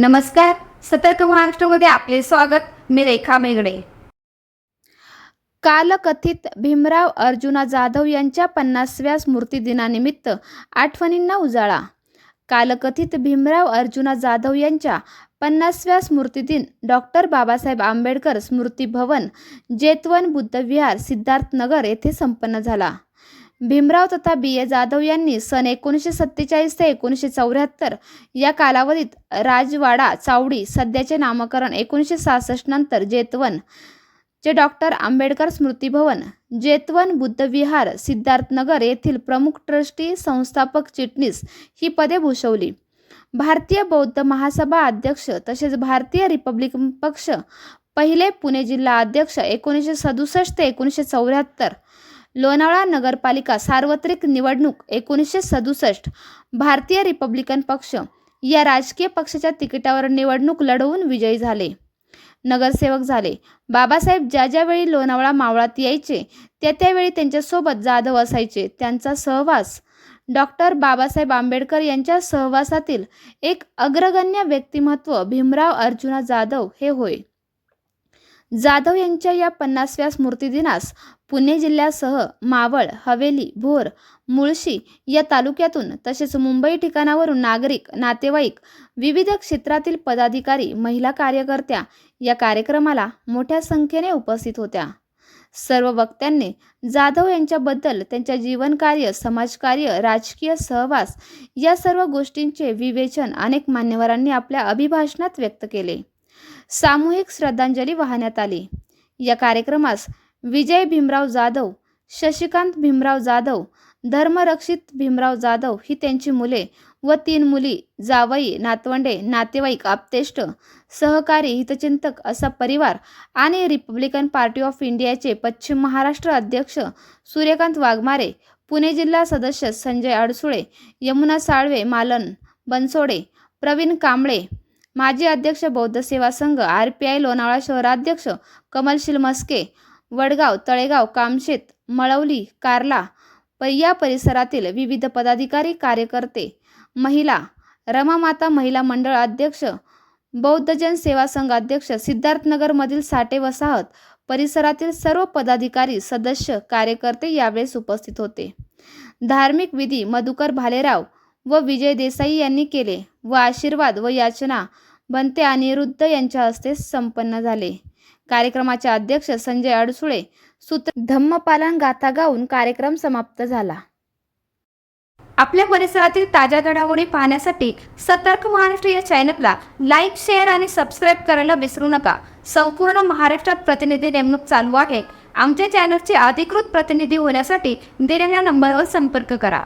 नमस्कार. सतर्क महाराष्ट्रामध्ये आपले स्वागत. मी रेखा मेगडे कालकथित भीमराव अर्जुना जाधव यांच्या पन्नासव्या स्मृतिदिनानिमित्त आठवणींना उजाळा. कालकथित भीमराव अर्जुना जाधव यांच्या पन्नासव्या स्मृतिदिन डॉक्टर बाबासाहेब आंबेडकर स्मृती भवन जेतवन बुद्धविहार सिद्धार्थनगर येथे संपन्न झाला. भीमराव तथा बी ए जाधव यांनी सन एकोणीसशे सत्तेचाळीस ते एकोणीसशे चौऱ्याहत्तर या कालावधीत राजवाडा चावडी सध्याचे नामकरण एकोणीसशे सहासष्ट नंतर जेतवन चे डॉक्टर आंबेडकर स्मृतीभवन जेतवन बुद्धविहार सिद्धार्थनगर येथील प्रमुख ट्रस्टी संस्थापक चिटणीस ही पदे भूषवली. भारतीय बौद्ध महासभा अध्यक्ष तसेच भारतीय रिपब्लिकन पक्ष पहिले पुणे जिल्हा अध्यक्ष एकोणीसशे सदुसष्ट ते एकोणीसशे चौऱ्याहत्तर लोणावळा नगरपालिका सार्वत्रिक निवडणूक एकोणीसशे सदुसष्ट भारतीय रिपब्लिकन पक्ष या राजकीय पक्षाच्या तिकिटावर निवडणूक लढवून विजयी झाले. नगरसेवक झाले. बाबासाहेब ज्या ज्यावेळी लोणावळा मावळात यायचे त्या त्यावेळी त्यांच्यासोबत जाधव असायचे. त्यांचा सहवास डॉक्टर बाबासाहेब आंबेडकर यांच्या सहवासातील एक अग्रगण्य व्यक्तिमत्व भीमराव अर्जुना जाधव हे होय. जाधव यांच्या या पन्नासव्या स्मृतिदिनास पुणे जिल्ह्यासह मावळ हवेली भोर मुळशी या तालुक्यातून तसेच मुंबई ठिकाणावरून नागरिक नातेवाईक विविध क्षेत्रातील पदाधिकारी महिला कार्यकर्त्या या कार्यक्रमाला मोठ्या संख्येने उपस्थित होत्या. सर्व वक्त्यांनी जाधव यांच्याबद्दल त्यांच्या जीवनकार्य समाजकार्य राजकीय सहवास या सर्व गोष्टींचे विवेचन अनेक मान्यवरांनी आपल्या अभिभाषणात व्यक्त केले. सामूहिक श्रद्धांजली वाहण्यात आली. या कार्यक्रमास विजय भीमराव जाधव शशिकांत भीमराव जाधव धर्मरक्षित भीमराव जाधव ही त्यांची मुले व तीन मुली जावई नातवंडे नातेवाईक आप्तेष्ट सहकारी हितचिंतक असा परिवार आणि रिपब्लिकन पार्टी ऑफ इंडियाचे पश्चिम महाराष्ट्र अध्यक्ष सूर्यकांत वाघमारे पुणे जिल्हा सदस्य संजय अडसुळे यमुना साळवे मालन बनसोडे प्रवीण कांबळे माजी अध्यक्ष बौद्ध सेवा संघ आर पी आय लोणावळा शहराध्यक्ष कमलशील मस्के वडगाव तळेगाव कामशेत मळवली कार्ला या परिसरातील विविध पदाधिकारी कार्यकर्ते महिला रमामाता महिला मंडळ अध्यक्ष बौद्धजन सेवा संघ अध्यक्ष सिद्धार्थनगरमधील साठे वसाहत परिसरातील सर्व पदाधिकारी सदस्य कार्यकर्ते यावेळेस उपस्थित होते. धार्मिक विधी मधुकर भालेराव व विजय देसाई यांनी केले व आशीर्वाद व याचना बनते रुद्ध यांच्या हस्ते संपन्न झाले. कार्यक्रमाचे अध्यक्ष संजय अडसुळे सूत्र धम्मपालन गाथा गाऊन कार्यक्रम समाप्त झाला. आपल्या परिसरातील ताज्या घडामोडी पाहण्यासाठी सतर्क महाराष्ट्र या चॅनलला लाईक शेअर आणि सबस्क्राईब करायला विसरू नका. संपूर्ण महाराष्ट्रात प्रतिनिधी नेमणूक चालू आहे. आमच्या चॅनलचे अधिकृत प्रतिनिधी होण्यासाठी दिलेल्या नंबरवर संपर्क करा.